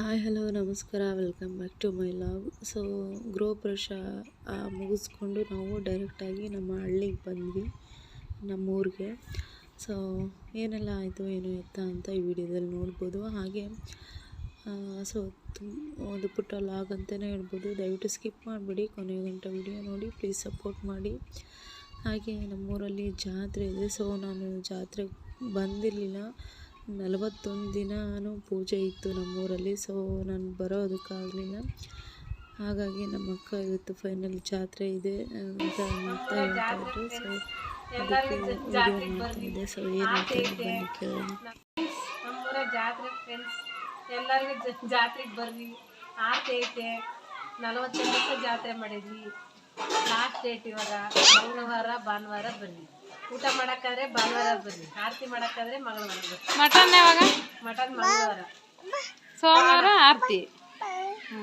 Hi hello ನಮಸ್ಕಾರ welcome back to my vlog so ಗೃಹ ಪ್ರಶಾ ಮುಗಿಸ್ಕೊಂಡು ನಾವು ಡೈರೆಕ್ಟಾಗಿ ನಮ್ಮ ಹಳ್ಳಿಗೆ ಬಂದ್ವಿ ನಮ್ಮೂರಿಗೆ ಸೊ ಏನೆಲ್ಲ ಆಯಿತು, ಏನು ಎತ್ತ ಅಂತ ಈ ವಿಡಿಯೋದಲ್ಲಿ ನೋಡ್ಬೋದು. ಹಾಗೆ ಸೊ ಒಂದು ಪುಟ್ಟ ಲಾಗ್ ಅಂತಲೇ ಹೇಳ್ಬೋದು. ದಯವಿಟ್ಟು ಸ್ಕಿಪ್ ಮಾಡಿಬಿಡಿ ಕೊನೆಯ ಗಂಟೆ ವಿಡಿಯೋ ನೋಡಿ ಪ್ಲೀಸ್ ಸಪೋರ್ಟ್ ಮಾಡಿ. ಹಾಗೆ, ನಮ್ಮೂರಲ್ಲಿ ಜಾತ್ರೆ ಇದೆ. ಸೊ ನಾನು ಜಾತ್ರೆಗೆ ಬಂದಿರಲಿಲ್ಲ. ನಲವತ್ತೊಂದು ದಿನವೂ ಪೂಜೆ ಇತ್ತು ನಮ್ಮೂರಲ್ಲಿ ಸೊ ನಾನು ಬರೋದಕ್ಕಾಗಲಿಲ್ಲ ಹಾಗಾಗಿ ನಮ್ಮ ಅಕ್ಕ ಇವತ್ತು ಫೈನಲ್ ಜಾತ್ರೆ ಇದೆ, ಅಂತ ಅಂತ ಹೇಳ್ತಾಯಿದ್ರು ಸೊ ಅದಕ್ಕೆ ವಿಡಿಯೋ ಮಾಡ್ತಾಯಿದ್ದೆ ಸೊ ಏನು ಬನ್ನಿ ಕೇಳೋಣ. ಜಾತ್ರೆ ಫ್ರೆಂಡ್ಸ್ ಎಲ್ಲರಿಗೂ ಜಾತ್ರೆಗೆ ಬರ್ರಿ. ಆರತಿ ಐತೆ ನಲವತ್ತೊಂದು ಜಾತ್ರೆ ಮಾಡಿದ್ವಿ. ಲಾಸ್ಟ್ ಡೇಟ್ ಇವಾಗ, ಮಂಗಳವಾರ, ಭಾನುವಾರ ಬರ್ರಿ ಊಟ ಮಾಡಕ್ಕಾದ್ರೆ ಭಾನುವಾರ ಬರ್ರಿ ಆರತಿ ಮಾಡಕ್ಕಾದ್ರೆ ಮಂಗಳವಾರ ಬರ್ರಿ ಮಟನ್ ಯಾವಾಗ? ಮಟನ್ ಮಂಗಳವಾರ. ಸೋಮವಾರ ಆರತಿ. ಹ್ಞೂ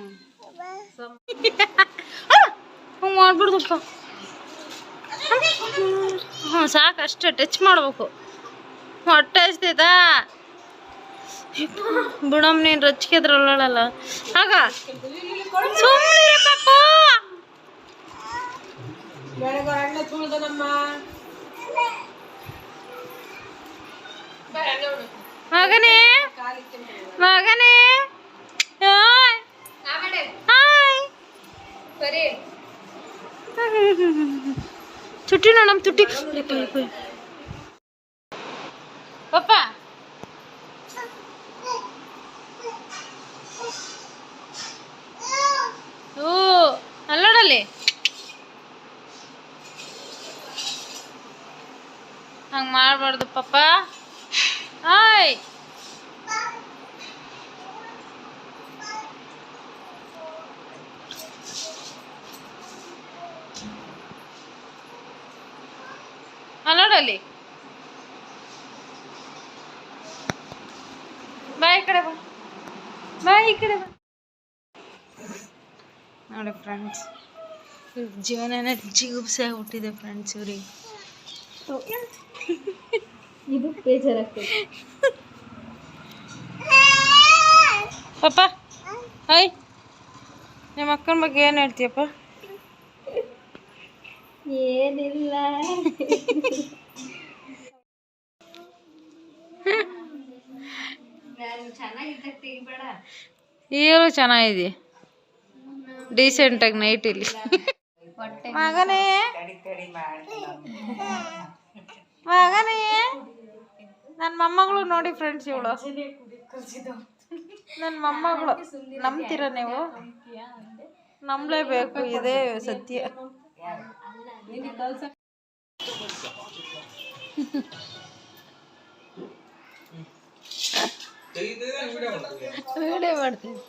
ಮಾಡ್ಬಿಡ್ದಪ್ಪ. ಹ್ಞೂ ಸಾಕು ಅಷ್ಟೇ ಟಚ್ ಮಾಡ್ಬೇಕು. ಹೊಟ್ಟೆ ಹಚ್ತೈತಾ ಬಿಡಮ್ ನೀನು ರಚ್ಕೆದ್ರಲ್ಲ ಆಗ. ಸುಮ್ಮನೆ ಪಾಪು ಮಗನೇ ಮಗನೇ. ತುಟ್ಟಿ ನೋಡಮ್ ತುಟ್ಟಿ. ಪಪ್ಪ. ಓ ಅಲ್ಲೋಡಲ್ಲಿ. ಹಂಗೆ ಮಾಡಬಾರ್ದು ಪಪ್ಪ. ಹಾಯ್ ಅಲ್ಲೋಡಲ್ಲಿ ಬಾ ಈ ಕಡೆ ಬಾ ಬಾ ಈ ಕಡೆ ಬಾ ನೋಡಿ ಫ್ರೆಂಡ್ಸ್ ಜೀವನನೇ ಜಿಗುಪ್ಸೆ ಹುಟ್ಟಿದೆ ಫ್ರೆಂಡ್ಸ್ ಇವ್ರಿಗೆ. ಇದು ಬೇಜಾರಾಗ್ತದೆ. ಪಪ್ಪ ಹಾಯ್ ನಿಮ್ಮ ಅಕ್ಕನ ಬಗ್ಗೆ ಏನು ಹೇಳ್ತೀಯಪ್ಪ? ಏನಿಲ್ಲ. ಈಗಲೂ ಚೆನ್ನಾಗಿದೆ. ಡೀಸೆಂಟಾಗಿ ನೈಟ್ ಇಲ್ಲಿ. ಮಗನೇ. ಮಗನೇ. ನನ್ನ ಮೊಮ್ಮಗಳು ನೋಡಿ ಫ್ರೆಂಡ್ಸ್ ಇವಳು. ನನ್ನ ಮೊಮ್ಮಗಳು. ನಂಬ್ತೀರ ನೀವು? ನಂಬಲೇಬೇಕು ಇದೇ ಸತ್ಯ. ವಿಡಿಯೋ ಮಾಡ್ತೀನಿ.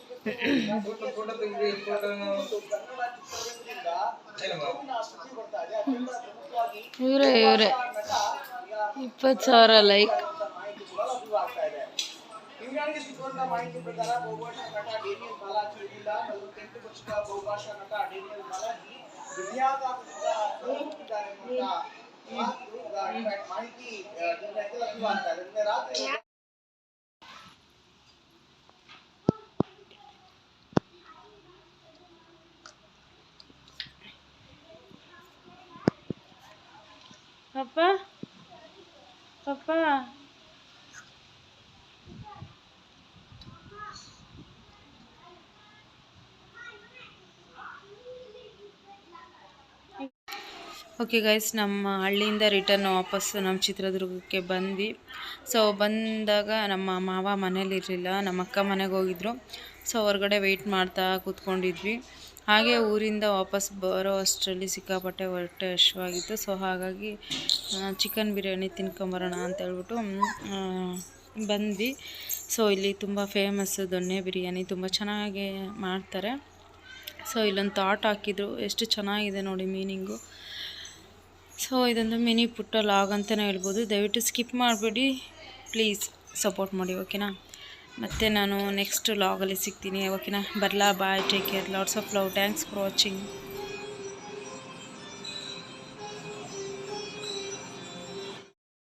ಇವರೇ ಇವರೇ. ಇಪ್ಪತ್ತು ಸಾವಿರ ಲೈಕ್ ಇಂಗ್ಲೆಂಡ್ಗೆ ಸಿಕ್ಕುವಂತ ಮಾಹಿತಿ ಪ್ರಕಾರ ಬಹುಭಾಷಾ ನಟ ಡೇನಿಯಲ್ ಬಾಲಾಜಿ ಇರಲಿಲ್ಲ ನಲವತ್ತೆಂಟು ವರ್ಷದ ಬಹುಭಾಷಾ ನಟ ಡೇನಿಯಲ್ ಬಾಲಾಜಿ ದುನಿಯಾದಾದ್ಯಂತ ಹೋಗುತ್ತಿದ್ದಾರೆ ಎಂಬಂತ ಮಾತು ಈಗ ಇನ್ಫ್ಯಾಕ್ಟ್ ಮಾಹಿತಿ ಆ, ನಿನ್ನೆ ಲಭ್ಯವಾಗ್ತಾ ಇದೆ ನಿನ್ನೆ ರಾತ್ರಿ ಪಪ್ಪ ಪಪ್ಪ ಓಕೆ ಗೈಸ್ ನಮ್ಮ ಹಳ್ಳಿಯಿಂದ ರಿಟರ್ನ್ ವಾಪಸ್ಸು ನಮ್ಮ ಚಿತ್ರದುರ್ಗಕ್ಕೆ ಬಂದ್ವಿ. ಸೊ ಬಂದಾಗ ನಮ್ಮ ಮಾವ ಮನೇಲಿರಲಿಲ್ಲ ನಮ್ಮ ಅಕ್ಕ ಮನೆಗೆ ಹೋಗಿದ್ರು. ಸೊ ಹೊರಗಡೆ ವೆಯ್ಟ್ ಮಾಡ್ತಾ ಕೂತ್ಕೊಂಡಿದ್ವಿ. ಹಾಗೆ ಊರಿಂದ ವಾಪಸ್ ಬರೋ ಅಷ್ಟರಲ್ಲಿ ಸಿಕ್ಕಾಪಟ್ಟೆ ಹೊರಟೆ ಹಶ್ವಾಗಿತ್ತು ಸೊ ಹಾಗಾಗಿ ಚಿಕನ್ ಬಿರಿಯಾನಿ ತಿನ್ಕೊಂಬರೋಣ ಅಂತ ಹೇಳ್ಬಿಟ್ಟು ಬಂದ್ವಿ. ಸೊ ಇಲ್ಲಿ ತುಂಬ ಫೇಮಸ್ ದೊಣ್ಣೆ ಬಿರಿಯಾನಿ, ತುಂಬ ಚೆನ್ನಾಗಿ ಮಾಡ್ತಾರೆ. ಸೊ ಇಲ್ಲೊಂದು ತಾಟ್ ಹಾಕಿದ್ರು, ಎಷ್ಟು ಚೆನ್ನಾಗಿದೆ ನೋಡಿ ಮೀನಿಂಗು ಸೊ, ಇದೊಂದು ಮಿನಿ ಪುಟ್ಟ ಲಾಗ್ ಅಂತಲೇ ಹೇಳ್ಬೋದು. ದಯವಿಟ್ಟು ಸ್ಕಿಪ್ ಮಾಡಬೇಡಿ. ಪ್ಲೀಸ್ ಸಪೋರ್ಟ್ ಮಾಡಿ, ಓಕೆನಾ? ಮತ್ತು ನಾನು ನೆಕ್ಸ್ಟ್ ಲಾಗಲ್ಲಿ ಸಿಗ್ತೀನಿ, ಓಕೆನಾ? ಬರಲಾ, bye, take care, lots of love, thanks for watching.